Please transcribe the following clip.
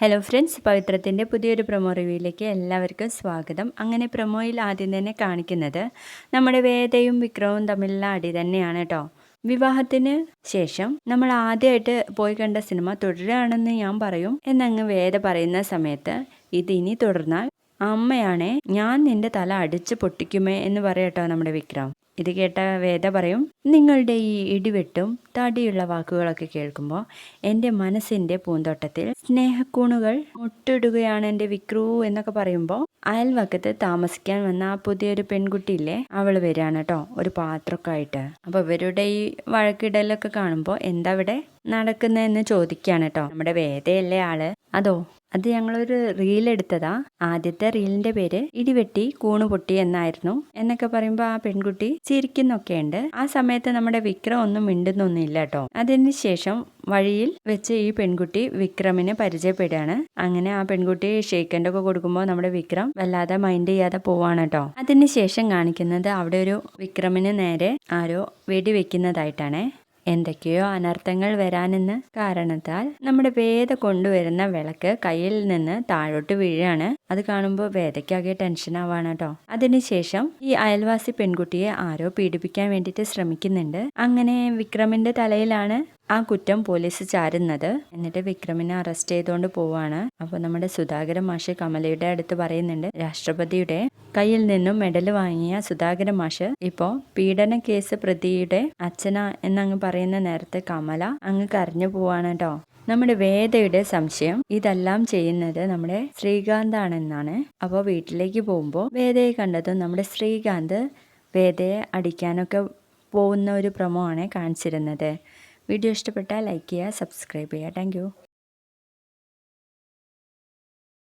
Hello friends പവിത്രത്തിന്റെ പുതിയൊരു promo റിവ്യൂയിലേക്ക് എല്ലാവർക്കും സ്വാഗതം. അങ്ങനെ പ്രൊമോയിൽ ആദ്യം തന്നെ കാണിക്കുന്നത് നമ്മുടെ വേദയും വിക്രവും തമ്മിലുള്ള അടി തന്നെയാണ് കേട്ടോ വിവാഹത്തിന് ശേഷം നമ്മൾ ആദ്യമായിട്ട് പോയി കണ്ട സിനിമ തുടരുകയാണെന്ന് ഞാൻ പറയും. എന്നങ്ങ് വേദ പറയുന്ന സമയത്ത് ഇത് ഇനി തുടർന്നാൽ അമ്മയാണേ ഞാൻ നിന്റെ തല അടിച്ച് പൊട്ടിക്കുമേ എന്ന് പറയട്ടോ നമ്മുടെ വിക്രം. ഇത് കേട്ട വേദ പറയും നിങ്ങളുടെ ഈ ഇടിവെട്ടും തടിയുള്ള വാക്കുകളൊക്കെ കേൾക്കുമ്പോൾ എന്റെ മനസ്സിന്റെ പൂന്തോട്ടത്തിൽ സ്നേഹക്കൂണുകൾ മുട്ടിടുകയാണ് എന്റെ വിക്രു എന്നൊക്കെ പറയുമ്പോൾ അയൽവക്കത്ത് താമസിക്കാൻ വന്ന ആ പുതിയൊരു പെൺകുട്ടിയില്ലേ അവൾ വരികയാണ് കേട്ടോ ഒരു പാത്രമൊക്കെ ആയിട്ട് അപ്പോൾ ഇവരുടെ ഈ വഴക്കിടലൊക്കെ കാണുമ്പോൾ എന്താ ഇവിടെ നടക്കുന്നതെന്ന് ചോദിക്കുകയാണ് കേട്ടോ നമ്മുടെ വേദയല്ലേ ആൾ? അതോ? അത് ഞങ്ങളൊരു റീൽ എടുത്തതാ. ആദ്യത്തെ റീലിന്റെ പേര് ഇടിവെട്ടി കൂണ് പൊട്ടി എന്നായിരുന്നു. എന്നൊക്കെ പറയുമ്പോൾ ആ പെൺകുട്ടി ചിരിക്കുന്നൊക്കെ ഉണ്ട് ആ സമയത്ത് നമ്മുടെ വിക്രം ഒന്നും മിണ്ടുന്നൊന്നുമില്ല കേട്ടോ അതിനുശേഷം വഴിയിൽ വെച്ച് ഈ പെൺകുട്ടി വിക്രമിനെ പരിചയപ്പെടുകയാണ്. അങ്ങനെ ആ പെൺകുട്ടി ഷെയ്ക്കന്റെ ഒക്കെ കൊടുക്കുമ്പോൾ നമ്മുടെ വിക്രം വല്ലാതെ മൈൻഡ് ചെയ്യാതെ പോവാണ് കേട്ടോ അതിനുശേഷം കാണിക്കുന്നത് അവിടെ ഒരു വിക്രമിന് നേരെ ആരോ വെടി വെക്കുന്നതായിട്ടാണ് എന്തൊക്കെയോ അനർത്ഥങ്ങൾ വരാനെന്ന് കാരണത്താൽ നമ്മുടെ വേദ കൊണ്ടുവരുന്ന വിളക്ക് കയ്യിൽ നിന്ന് താഴോട്ട് വീഴാണ് അത് കാണുമ്പോൾ വേദയ്ക്കാകെ ടെൻഷൻ ആവാണ് കേട്ടോ അതിനുശേഷം ഈ അയൽവാസി പെൺകുട്ടിയെ ആരോ പീഡിപ്പിക്കാൻ വേണ്ടിയിട്ട് ശ്രമിക്കുന്നുണ്ട്. അങ്ങനെ വിക്രമിന്റെ തലയിലാണ് ആ കുറ്റം പോലീസ് ചാരുന്നത്. എന്നിട്ട് വിക്രമിനെ അറസ്റ്റ് ചെയ്തുകൊണ്ട് പോവാണ്. അപ്പോൾ നമ്മുടെ സുധാകര മാഷ് കമലയുടെ അടുത്ത് പറയുന്നുണ്ട് രാഷ്ട്രപതിയുടെ കയ്യിൽ നിന്നും മെഡൽ വാങ്ങിയ സുധാകര മാഷ് ഇപ്പോൾ പീഡന കേസ് പ്രതിയുടെ അച്ഛന എന്നങ്ങ് പറയുന്ന നേരത്തെ കമല അങ്ങ് കരഞ്ഞു പോവാണ് കേട്ടോ നമ്മുടെ വേദയുടെ സംശയം ഇതെല്ലാം ചെയ്യുന്നത് നമ്മുടെ ശ്രീകാന്താണെന്നാണ്. അപ്പോൾ വീട്ടിലേക്ക് പോകുമ്പോൾ വേദയെ കണ്ടതും നമ്മുടെ ശ്രീകാന്ത് വേദയെ അടിക്കാനൊക്കെ പോകുന്ന ഒരു പ്രമോ ആണ് കാണിച്ചിരുന്നത്. വീഡിയോ ഇഷ്ടപ്പെട്ടാൽ ലൈക്ക് ചെയ്യുക സബ്സ്ക്രൈബ് ചെയ്യുക. താങ്ക്